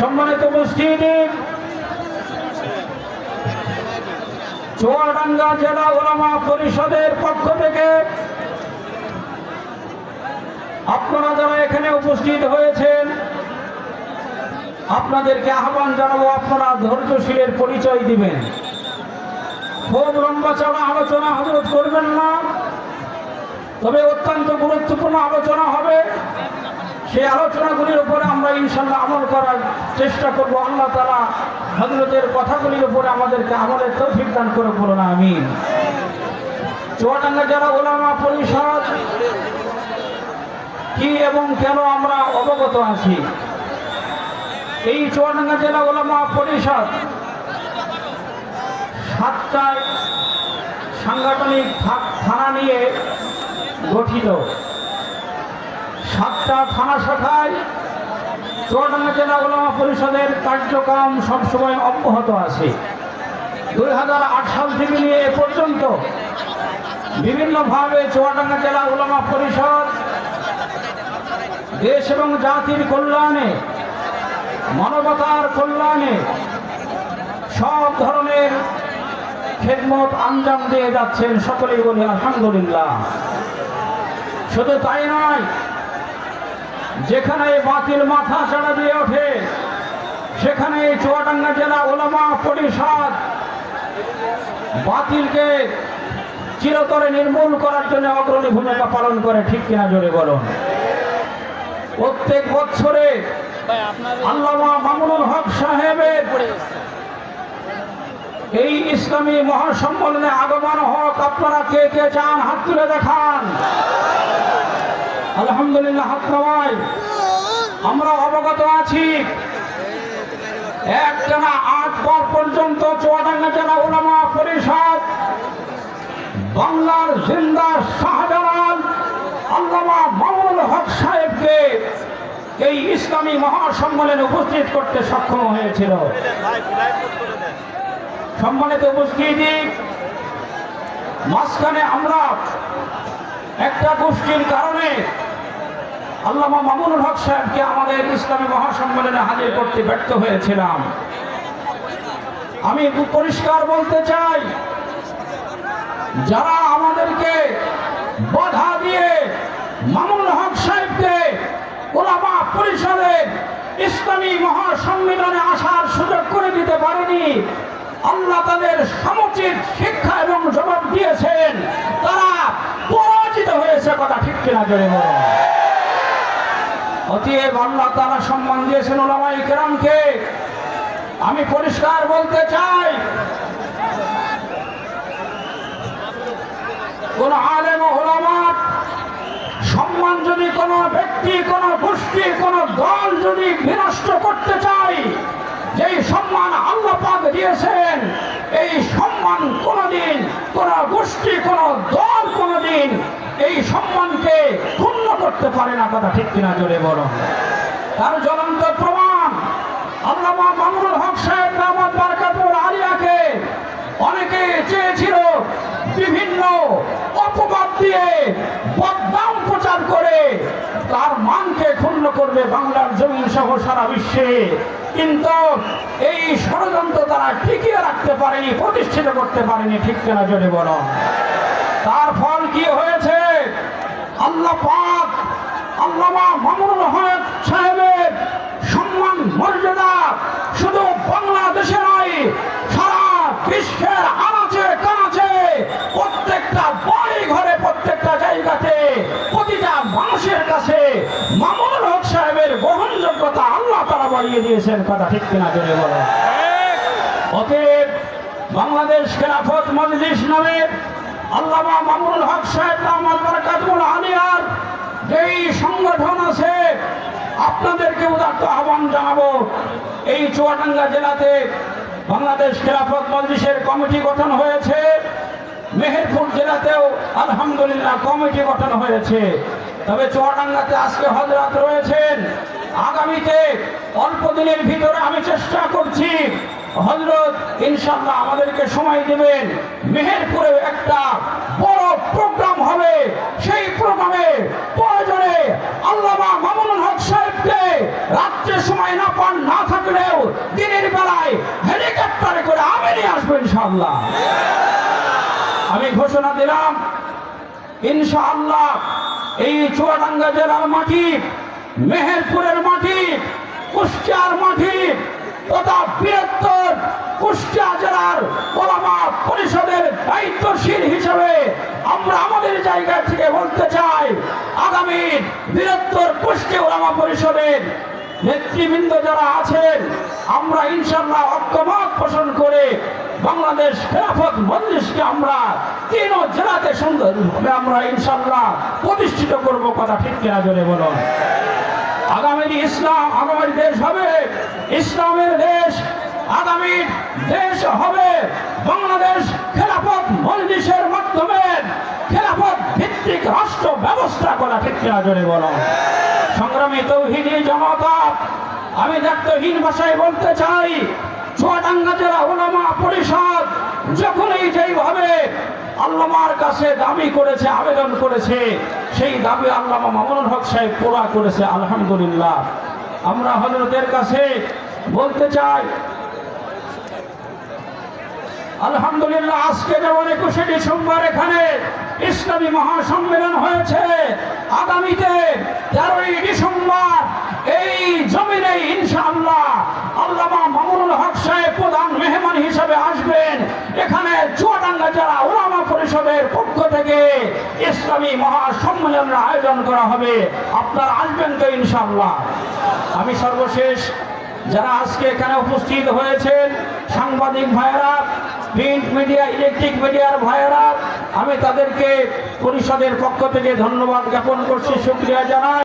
সম্মানিত উপস্থিতি, চুয়াডাঙ্গা জেলা ওলামা পরিষদের পক্ষ থেকে আপনারা যারা এখানে উপস্থিত হয়েছেন, আপনাদেরকে আহ্বান জানাব, আপনারা ধৈর্যশীলের পরিচয় দিবেন। খুব লম্বা চড়া আলোচনা হজরত করবেন না, তবে অত্যন্ত গুরুত্বপূর্ণ আলোচনা হবে। সেই আলোচনাগুলির উপরে আমরা ইনশাল্লাহ আমল করার চেষ্টা করব। আল্লাহ তালা হজরতের কথাগুলির উপরে আমাদেরকে আমলের তৌফিক দান করে বলুন, আমিন। চুয়াডাঙ্গা যারা ওলামা পরিষদ, কি এবং কেন আমরা অবগত আছি? এই চুয়াডাঙ্গা জেলা ওলামা পরিষদ সাতটায় সাংগঠনিক থানা নিয়ে গঠিত। সাতটা থানা শাখায় চুয়াডাঙ্গা জেলা ওলামা পরিষদের কার্যক্রম সবসময় অব্যাহত আছে। দুই হাজার আট সাল থেকে নিয়ে এ পর্যন্ত বিভিন্নভাবে চুয়াডাঙ্গা জেলা ওলামা পরিষদ দেশ এবং জাতির কল্যাণে, মানবতার কল্যাণে সব ধরনের খেদমত আঞ্জাম দিয়ে যাচ্ছেন সকলেই বলি আলহামদুলিল্লাহ। শুধু তাই নয় যেখানে বাতিল মাথা চাড়া দিয়ে ওঠে, সেখানে চুয়াডাঙ্গা জেলা ওলামা পরিষদ বাতিলকে চিরতরে নির্মূল করার জন্য অগ্রণী ভূমিকা পালন করে, ঠিক কিনা জোরে বলুন। প্রত্যেক বছরে আল্লামা মামুনুল হক সাহেবের এই ইসলামী মহাসম্মেলনে আগমন হোক, আপনারা কে কে চান হাত তুলে দেখান। আলহামদুলিল্লাহ, হাত নামায় আমরা অবগত আছি। এক টানা আট বার পর্যন্ত চুয়াডাঙ্গা জেলা ওলামা পরিষদ, বাংলার জিন্দা শাহজালাল, আল্লামা মামুনুল হক সাহেবকে এই ইসলামী মহাসম্মেলনে উপস্থিত করতে সক্ষম হয়েছিল। সম্মানিত উপস্থিতি, মাঝখানে আমরা একটা গোষ্ঠীর কারণে আল্লামা মামুনুল হক সাহেবকে আমাদের ইসলামী মহাসম্মেলনে হাজির করতে ব্যর্থ হয়েছিলাম। আমি পরিষ্কার বলতে চাই, যারা আমাদেরকে বাধা দিয়ে মামুনুল হক সাহেবকে ওলামা পরিষদের ইসলামী মহাসম্মেলনে আসার সুযোগ করে দিতে পারেনি, আল্লাহ তাদের সমুচিত শিক্ষা এবং জবাব দিয়েছেন। তারা পরাজিত হয়েছে কথা ঠিক কিনা বলো। অতএব আল্লাহ তারা সম্মান দিয়েছেন ওলামাই কেরামকে। আমি পরিষ্কার বলতে চাই, কোন আলেম ওলামার সম্মান যদি কোনো ব্যক্তি, কোনো গোষ্ঠী, কোনো দল যদি বিনষ্ট করতে চায় যেই সম্মান আল্লাহ পাক দিয়েছেন এই সম্মান কোনোদিন কোন গোষ্ঠী কোন দল কোনোদিন এই ক্ষুণ্ণ করতে পারে না কথা ঠিক কিনা জোরে বড় তার জ্বলন্ত প্রমাণ আল্লামা মামুনুল হক সাহেব দামাত বারকাতুল আলিয়াকে অনেকে চেয়েছিল বিভিন্ন অপবাদ দিয়ে বদনাম প্রচার করে, তার মানকে ক্ষুণ্ণ করবে বাংলার জমিন সহ সারা বিশ্বে। কিন্তু এই ষড়যন্ত্র তারা টিকিয়ে রাখতে পারেনি, প্রতিষ্ঠিত করতে পারেনি, ঠিক কেনা জোরে বলো। তার ফল কি হয়েছে? আল্লাহ পাক আল্লামা মামুনুল হক সাহেবের সম্মান মর্যাদা শুধু বাংলাদেশে নয় সারা বিশ্বের আনাচে কানাচে প্রত্যেকটা বাড়ি ঘরে প্রত্যেকটা জায়গাতে প্রতিটা মানুষের কাছে মামুনুল হক সাহেবের গ্রহণযোগ্যতা আল্লাহ তারা বাড়িয়ে দিয়েছেন কথা ঠিক কিনা জোরে বলো। অতএব বাংলাদেশ খেলাফত মজলিস নামে আল্লামা মামুনুল হক সাহেব রহমান বরকাতুল আলিয়ার, যেই সংগঠন আছে, আপনাদেরকে উদাত্ত আহ্বান জানাব। এই চুয়াডাঙ্গা জেলাতে বাংলাদেশ খেলাফত মজলিসের কমিটি গঠন হয়েছে। মেহেরপুর জেলাতেও আলহামদুলিল্লাহ কমিটি গঠন হয়েছে। তবে চুয়াডাঙ্গাতে আজকে হজরত রয়েছেন। আগামীতে অল্প দিনের ভিতরে আমি চেষ্টা করছি হজরত ইনশাল্লাহ আমাদেরকে সময় দেবেন। মেহেরপুরে একটা বড় প্রোগ্রাম হবে। সেই প্রোগ্রামে প্রয়োজনে আল্লামা মামুনুল হক সাহেবকে রাত্রে সময় না পান, না থাকলেও দিনের বেলায় হেলিকপ্টারে করে আমি নিয়ে আসব ইনশাল্লাহ আমি ঘোষণা দিলাম, ইনশাআল্লাহ এই চুয়াডাঙ্গা জেলার মাটি, মেহেরপুরের মাটি, কুষ্টিয়ার মাটি, তথা বৃহত্তর ওলামা পরিষদের দায়িত্বশীল হিসেবে আমরা আমাদের জায়গা থেকে বলতে চাই, আগামী কুষ্টিয়া ওলামা পরিষদের নেতৃবৃন্দ যারা আছেন, আমরা ইনশাল্লাহ ঐক্যমত পোষণ করে বাংলাদেশ খেলাফত মজলিসকে আমরা তিন জেলাতে সুন্দরভাবে আমরা ইনশাল্লাহ প্রতিষ্ঠিত করব কথা ঠিক কিনা জোরে বলুন। আগামী ইসলাম, আগামী দেশ হবে। ইসলামের দেশ আগামী দেশ হবে বাংলাদেশ খেলাফত মজলিসের মাধ্যমে। খেলাফত ভিত্তিক রাষ্ট্র ব্যবস্থা করা কিনা জোরে বলুন সংগ্রামী তৌহিদি জনতা, আমি দায়িত্বহীন ভাষায় বলতে চাই, চুয়াডাঙ্গা জেলা ওলামা পরিষদ যখনই যেইভাবে আল্লামার কাছে দাবি করেছে, আবেদন করেছে, সেই দাবি আল্লামা মামুনুল হক সাহেব পুরা করেছে, আলহামদুলিল্লাহ। আমরা হজরতের কাছে বলতে চাই আলহামদুলিল্লাহ, আজকে যেমন একুশে ডিসেম্বর এখানে ইসলামী মহাসম্মেলন হয়েছে, আগামীতে তেরোই ডিসেম্বর এই জমিনে ইনশাআল্লাহ আল্লামা মামুনুল হক সাহেব প্রধান মেহমান হিসেবে আসবেন। এখানে চুয়াডাঙ্গা জেলা ওলামা পরিষদের পক্ষ থেকে ইসলামী মহাসম্মেলনের আয়োজন করা হবে। আপনারা আসবেন তো ইনশাআল্লাহ। আমি সর্বশেষ যারা আজকে এখানে উপস্থিত হয়েছেন, সাংবাদিক ভাইয়েরা প্রিন্ট মিডিয়া, ইলেকট্রিক মিডিয়ার ভাইয়েরা, আমি তাদেরকে পরিষদের পক্ষ থেকে ধন্যবাদ জ্ঞাপন করছি, শুক্রিয়া জানাই।